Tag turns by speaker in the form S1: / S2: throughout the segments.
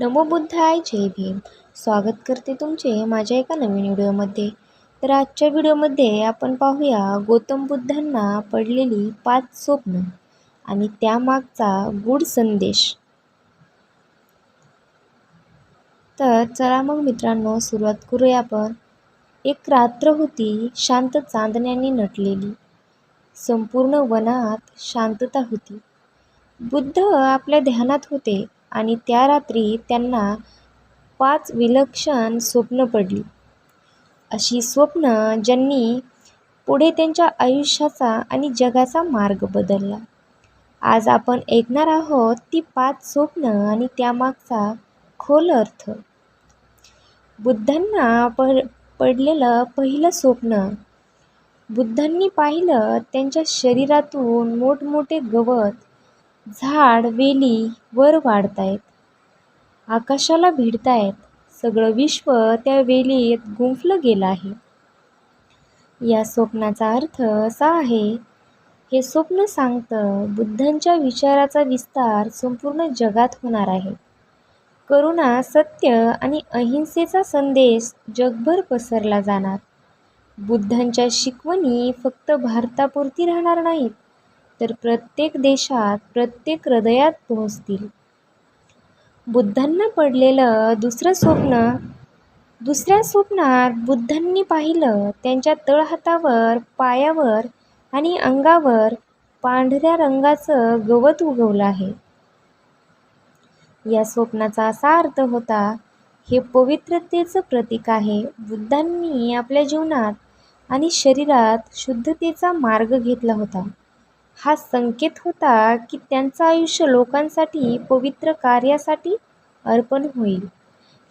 S1: नमो बुद्धाय जय भीम. स्वागत करते तुमचे माझ्या एका नवीन व्हिडिओमध्ये. तर आजच्या व्हिडिओमध्ये आपण पाहूया गौतम बुद्धांना पडलेली पाच स्वप्न आणि त्यामागचा गूढ संदेश. तर चला मग मित्रांनो सुरुवात करूया आपण. एक रात्र होती शांत चांदण्याने नटलेली. संपूर्ण वनात शांतता होती. बुद्ध आपल्या ध्यानात होते. आणि त्या रात्री त्यांना पाच विलक्षण स्वप्न पडली. अशी स्वप्न ज्यांनी पुढे त्यांच्या आयुष्याचा आणि जगाचा मार्ग बदलला. आज आपण ऐकणार आहोत ती पाच स्वप्न आणि त्यामागचा खोल अर्थ. बुद्धांना पड पडलेलं पहिलं स्वप्न. बुद्धांनी पाहिलं त्यांच्या शरीरातून मोठमोठे गवत झाड वेली वर वाढतायत. आकाशाला भिडतायत. सगळं विश्व त्या वेलीत गुंफलं गेलं आहे. या स्वप्नाचा अर्थ असा आहे हे स्वप्न सांगतं बुद्धांच्या विचाराचा विस्तार संपूर्ण जगात होणार आहे. करुणा सत्य आणि अहिंसेचा संदेश जगभर पसरला जाणार. बुद्धांच्या शिकवणी फक्त भारतापुरती राहणार नाहीत तर प्रत्येक देशात प्रत्येक हृदयात पोहोचतील. बुद्धांना पडलेलं दुसरं स्वप्न दुसऱ्या स्वप्नात बुद्धांनी पाहिलं त्यांच्या तळहातावर पायावर आणि अंगावर पांढऱ्या रंगाचं गवत उगवलं आहे. या स्वप्नाचा असा अर्थ होता हे पवित्रतेचं प्रतीक आहे. बुद्धांनी आपल्या जीवनात आणि शरीरात शुद्धतेचा मार्ग घेतला होता. हा संकेत होता की त्यांचं आयुष्य लोकांसाठी पवित्र कार्यासाठी अर्पण होईल.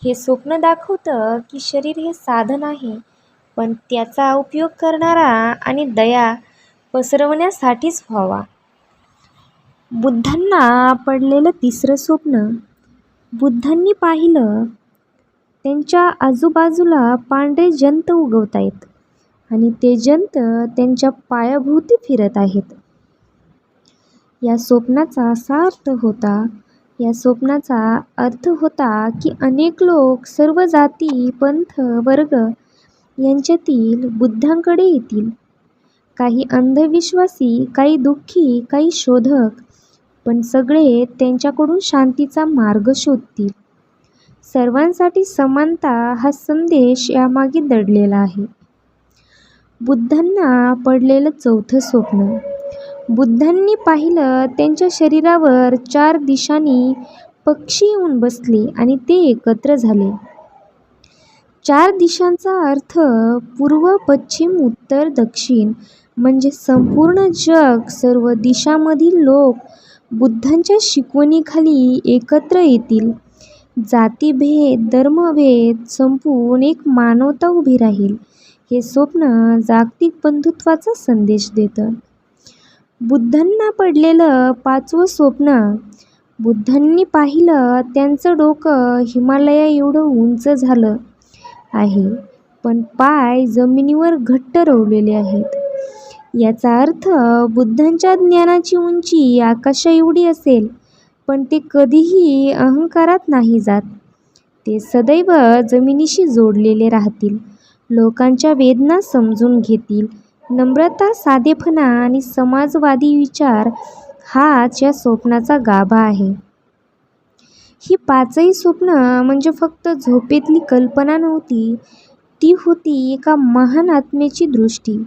S1: हे स्वप्न दाखवतं की शरीर हे साधन आहे पण त्याचा उपयोग करणारा आणि दया पसरवण्यासाठीच व्हावा. बुद्धांना पडलेलं तिसरं स्वप्न. बुद्धांनी पाहिलं त्यांच्या आजूबाजूला पांढरे जंत उगवत आहेत आणि ते जंत त्यांच्या पायाभोवती फिरत आहेत. या स्वप्नाचा असा अर्थ होता. या स्वप्नाचा अर्थ होता की अनेक लोक सर्व जाती पंथ वर्ग यांच्यातील बुद्धांकडे येतील. काही अंधविश्वासी काही दुःखी काही शोधक पण सगळे त्यांच्याकडून शांतीचा मार्ग शोधतील. सर्वांसाठी समानता हा संदेश यामागे दडलेला आहे. बुद्धांना पडलेलं चौथं स्वप्न. बुद्धांनी पाहिलं त्यांच्या शरीरावर चार दिशांनी पक्षी येऊन बसले आणि ते एकत्र झाले. चार दिशांचा अर्थ पूर्व पश्चिम उत्तर दक्षिण म्हणजे संपूर्ण जग सर्व दिशांमधील लोक बुद्धांच्या शिकवणीखाली एकत्र येतील. जातीभेद धर्मभेद संपून एक मानवता उभी राहील हे स्वप्न जागतिक बंधुत्वाचा संदेश देतं. बुद्धांना पडलेलं पाचवं स्वप्न. बुद्धांनी पाहिलं त्यांचं डोकं हिमालया एवढं उंच झालं आहे पण पाय जमिनीवर घट्ट रोवलेले आहेत. याचा अर्थ बुद्धांच्या ज्ञानाची उंची आकाशा एवढी असेल पण ते कधीही अहंकारात नाही जात. ते सदैव जमिनीशी जोडलेले राहतील लोकांच्या वेदना समजून घेतील नम्रता साधेपणा आणि समाजवादी विचार हाच या स्वप्नाचा गाभा आहे. ही पाचही स्वप्न म्हणजे फक्त झोपेतली कल्पना नव्हती ती होती एका महान आत्मेची दृष्टी.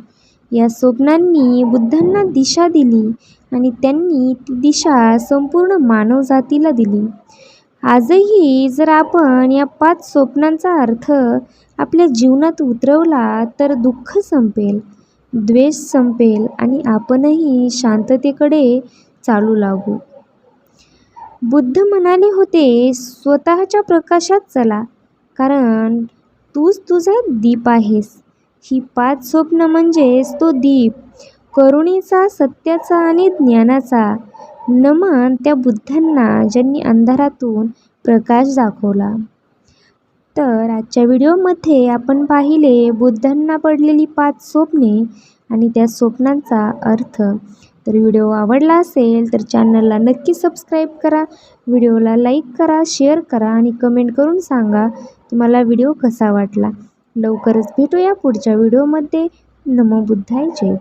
S1: या स्वप्नांनी बुद्धांना दिशा दिली आणि त्यांनी ती दिशा संपूर्ण मानवजातीला दिली. आजही जर आपण या पाच स्वप्नांचा अर्थ आपल्या जीवनात उतरवला तर दुःख संपेल. द्वेष संपेल आणि आपणही शांततेकडे चालू लागू. बुद्ध म्हणाले होते स्वतःच्या प्रकाशात चला कारण तूच तुझा दीप आहेस. ही पाच स्वप्न म्हणजेच तो दीप करुणेचा सत्याचा आणि ज्ञानाचा. नमन त्या बुद्धांना ज्यांनी अंधारातून प्रकाश दाखवला. तर आजच्या व्हिडिओमध्ये आपण पाहिले बुद्धांना पडलेली पाच स्वप्ने आणि त्या स्वप्नांचा अर्थ. तर व्हिडिओ आवडला असेल तर चॅनलला नक्की सबस्क्राईब करा व्हिडिओला लाईक करा शेअर करा आणि कमेंट करून सांगा तुम्हाला व्हिडिओ कसा वाटला. लवकरच भेटूया पुढच्या व्हिडिओमध्ये. नमो बुद्धाय जय